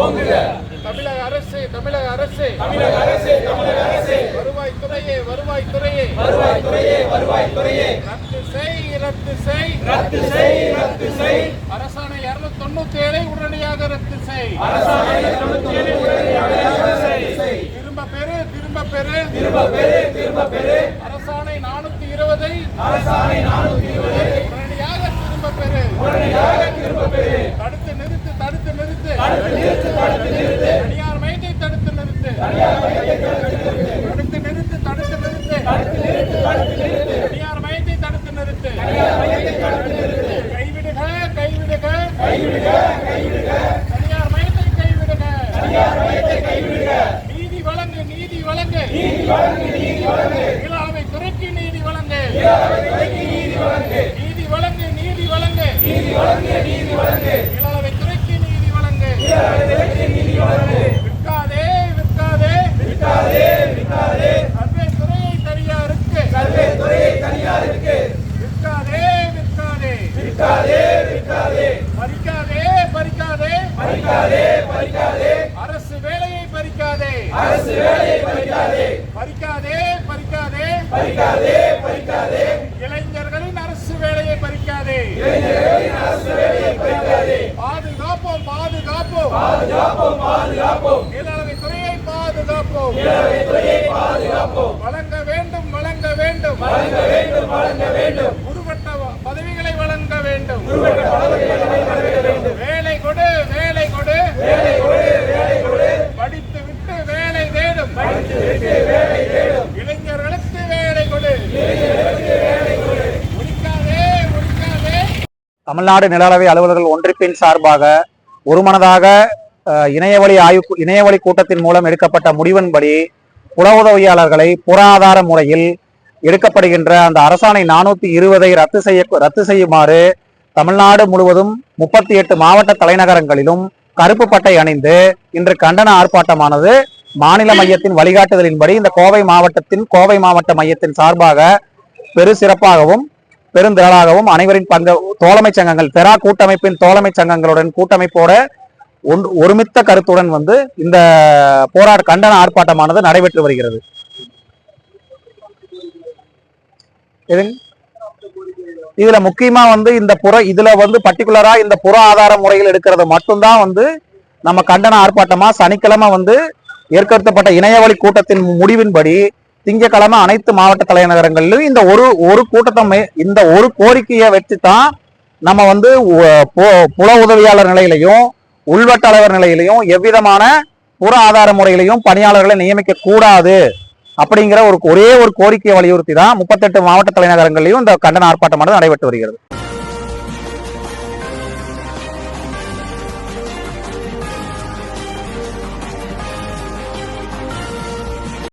தமிழக அரசு தமிழக அரசு. தமிழக அரசு தமிழக அரசு. வருவாய் துறையே வருவாய் துறையே. வருவாய் துறையே வருவாய் துறையே. ரத்து செய் ரத்து செய். ரத்து செய் ரத்து செய். அரசாணை இருநூத்தி தொண்ணூத்தி ஏழை உடனடியாக ரத்து செய். அரசாணை தொண்ணூத்தி ஏழு உடனடியாக ரத்து செய். திரும்ப பெறு திரும்ப பெறு. திரும்ப பெறு திரும்ப பெறு. அரசாணை நானூத்தி இருபதை அரசாணை நானூத்தி இருபது உடனடியாக திரும்ப பெறு. உடனடியாக திரும்ப பெறு. தடுத்து நிறுத்து தடுத்து நிறுத்து. தடுத்து நிறுத்து தடுத்து நிறுத்து தனியார் மையத்தை தடுத்து நிறுத்து தடுத்து நிறுத்து தடுத்து நிறுத்து தடுத்து நிறுத்து தடுத்து நிறுத்து தனியார் மையத்தை தடுத்து நிறுத்து மையத்தை தடுத்து நிறுத்து கைவிடுக கைவிடுக கைவிடுக கைவிடுக தனியார் மையத்தை கைவிடுக தனியார் மையத்தை கைவிடுக நீதி வழங்கு நீதி வழங்கு நீதி வழங்கு நீதி வழங்கு இளாமை துறைக்கு நீதி வழங்கு நீதி வழங்கு நீதி வழங்கு நீதி வழங்கு நீதி வழங்கு நீதி வழங்கு இளாமை துறைக்கு நீதி வழங்கு பறிக்காதே. அரசு வேலையை பறிக்காதே. அரசு வேலையை பறிக்காதே. பறிக்காதே பறிக்காதே. பறிக்காதே பறிக்காதே. இளைஞர்களின் அரசு வேலையை பறிக்காதே. இளைஞர்களின் அரசு வேலையை பறிக்காதே. பாதுகாப்போம் பாதுகாப்போம். பாதுகாப்போம் பாதுகாப்போம். மேலாண்மை துறையை பாதுகாப்போம். இளவை துறையை பாதுகாப்போம் வழங்க வேண்டும் வழங்க வேண்டும் வழங்க வேண்டும் வழங்க வேண்டும் உருவட்ட வ- பதவிகளை வழங்க வேண்டும் உருவட்ட பதவிகளை வழங்க வேண்டும் வேலை கொடு வேலை கொடு வேலை கொடு வேலை கொடு படித்து விட்டு வேலை தேடும் படித்து விட்டு வேலை தேடும் இளைஞர்களுக்கு வேலை கொடு. தமிழ்நாடு நில அலுவலர்கள் ஒன்றிப்பின் சார்பாக ஒருமனதாக இணையவழி ஆய்வு இணையவழி கூட்டத்தின் மூலம் எடுக்கப்பட்ட முடிவின்படி புல உதவியாளர்களை புறாதார முறையில் எடுக்கப்படுகின்ற அந்த அரசாணை நானூத்தி இருபதை ரத்து செய்ய ரத்து செய்யுமாறு தமிழ்நாடு முழுவதும் முப்பத்தி எட்டு மாவட்ட தலைநகரங்களிலும் கருப்பு பட்டை அணிந்து இன்று கண்டன ஆர்ப்பாட்டமானது மாநில மையத்தின் வழிகாட்டுதலின்படி இந்த கோவை மாவட்டத்தின் கோவை மாவட்ட மையத்தின் சார்பாக பெரு சிறப்பாகவும் பெருந்திரளாகவும் அனைவரின் பங்கு தோழமை சங்கங்கள் பெரா கூட்டமைப்பின் தோழமை சங்கங்களுடன் கூட்டமைப்போட ஒன்று ஒருமித்த கருத்துடன் வந்து இந்த போராட்ட கண்டன ஆர்ப்பாட்டமானது நடைபெற்று வருகிறது. இதுல முக்கியமா வந்து இந்த புற இதுல வந்து பர்டிகுலரா இந்த புற ஆதார முறையில் எடுக்கிறது மட்டும்தான் வந்து நம்ம கண்டன ஆர்ப்பாட்டமா சனிக்கிழமை வந்து ஏற்படுத்தப்பட்ட இணையவழி கூட்டத்தின் முடிவின்படி திங்கக்கிழமை அனைத்து மாவட்ட தலைநகரங்களிலும் இந்த ஒரு ஒரு கூட்டத்தை இந்த ஒரு கோரிக்கையை வச்சு தான் நம்ம வந்து புல உதவியாளர் நிலையிலையும் உள்வட்ட தலைவர் நிலையிலையும் எவ்விதமான புற ஆதார முறையிலையும் பணியாளர்களை நியமிக்க கூடாது அப்படிங்கிற ஒரு ஒரே ஒரு கோரிக்கையை வலியுறுத்தி தான் முப்பத்தெட்டு மாவட்ட தலைநகரங்களிலும் இந்த கண்டன ஆர்ப்பாட்டமானது நடைபெற்று வருகிறது.